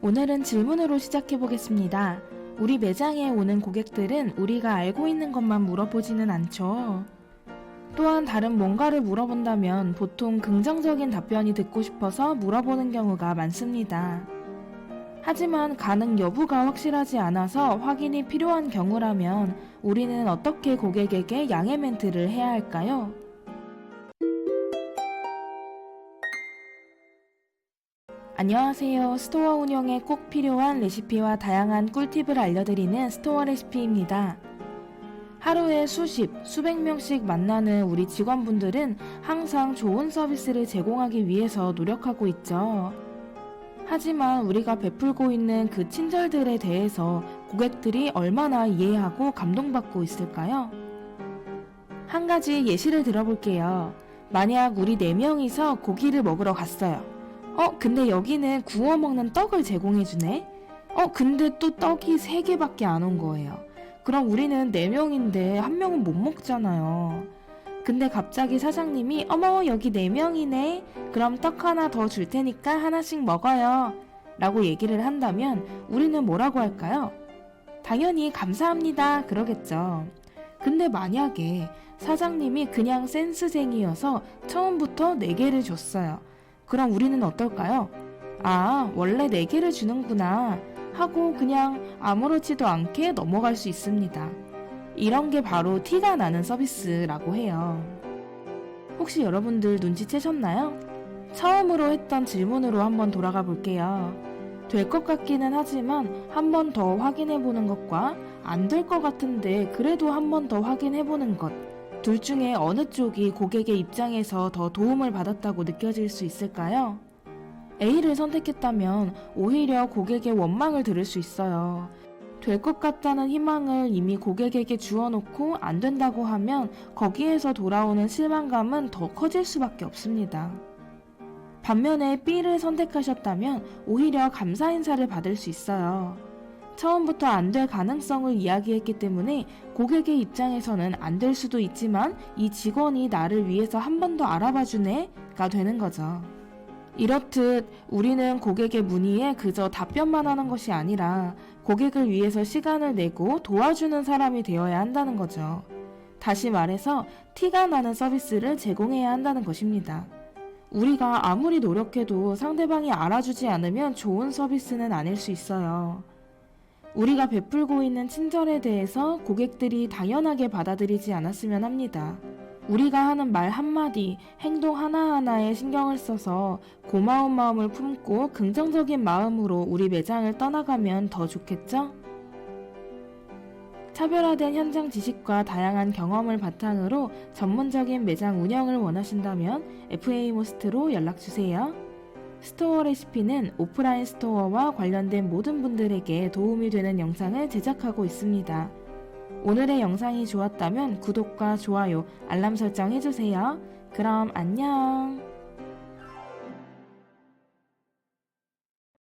오늘은 질문으로 시작해 보겠습니다. 우리 매장에 오는 고객들은 우리가 알고 있는 것만 물어보지는 않죠. 또한 다른 뭔가를 물어본다면 보통 긍정적인 답변이 듣고 싶어서 물어보는 경우가 많습니다. 하지만 가능 여부가 확실하지 않아서 확인이 필요한 경우라면 우리는 어떻게 고객에게 양해 멘트를 해야 할까요? 안녕하세요. 스토어 운영에 꼭 필요한 레시피와 다양한 꿀팁을 알려드리는 스토어 레시피입니다. 하루에 수십, 수백 명씩 만나는 우리 직원분들은 항상 좋은 서비스를 제공하기 위해서 노력하고 있죠. 하지만 우리가 베풀고 있는 그 친절들에 대해서 고객들이 얼마나 이해하고 감동받고 있을까요? 한 가지 예시를 들어볼게요. 만약 우리 네 명이서 고기를 먹으러 갔어요. 어, 근데 여기는 구워 먹는 떡을 제공해주네? 어, 근데 또 떡이 세개밖에 안 온 거예요. 그럼 우리는 네명인데 한 명은 못 먹잖아요. 근데 갑자기 사장님이 어머, 여기 네명이네 그럼 떡 하나 더 줄 테니까 하나씩 먹어요. 라고 얘기를 한다면 우리는 뭐라고 할까요? 당연히 감사합니다. 그러겠죠. 근데 만약에 사장님이 그냥 센스쟁이여서 처음부터 네개를 줬어요. 그럼 우리는 어떨까요? 아, 원래 네개를 주는구나. 하고 그냥 아무렇지도 않게 넘어갈 수 있습니다. 이런 게 바로 티가 나는 서비스라고 해요. 혹시 여러분들 눈치채셨나요? 처음으로 했던 질문으로 한번 돌아가 볼게요. 될 것 같기는 하지만 한 번 더 확인해 보는 것과 안 될 것 같은데 그래도 한 번 더 확인해 보는 것. 둘 중에 어느 쪽이 고객의 입장에서 더 도움을 받았다고 느껴질 수 있을까요? A를 선택했다면 오히려 고객의 원망을 들을 수 있어요. 될 것 같다는 희망을 이미 고객에게 주어놓고 안 된다고 하면 거기에서 돌아오는 실망감은 더 커질 수밖에 없습니다. 반면에 B를 선택하셨다면 오히려 감사 인사를 받을 수 있어요. 처음부터 안 될 가능성을 이야기했기 때문에 고객의 입장에서는 안 될 수도 있지만 이 직원이 나를 위해서 한 번 더 알아봐 주네가 되는 거죠. 이렇듯 우리는 고객의 문의에 그저 답변만 하는 것이 아니라 고객을 위해서 시간을 내고 도와주는 사람이 되어야 한다는 거죠. 다시 말해서 티가 나는 서비스를 제공해야 한다는 것입니다. 우리가 아무리 노력해도 상대방이 알아주지 않으면 좋은 서비스는 아닐 수 있어요. 우리가 베풀고 있는 친절에 대해서 고객들이 당연하게 받아들이지 않았으면 합니다. 우리가 하는 말 한마디, 행동 하나하나에 신경을 써서 고마운 마음을 품고 긍정적인 마음으로 우리 매장을 떠나가면 더 좋겠죠? 차별화된 현장 지식과 다양한 경험을 바탕으로 전문적인 매장 운영을 원하신다면 FA모스트로 연락주세요. 스토어 레시피는 오프라인 스토어와 관련된 모든 분들에게 도움이 되는 영상을 제작하고 있습니다. 오늘의 영상이 좋았다면 구독과 좋아요, 알람 설정 해주세요. 그럼 안녕!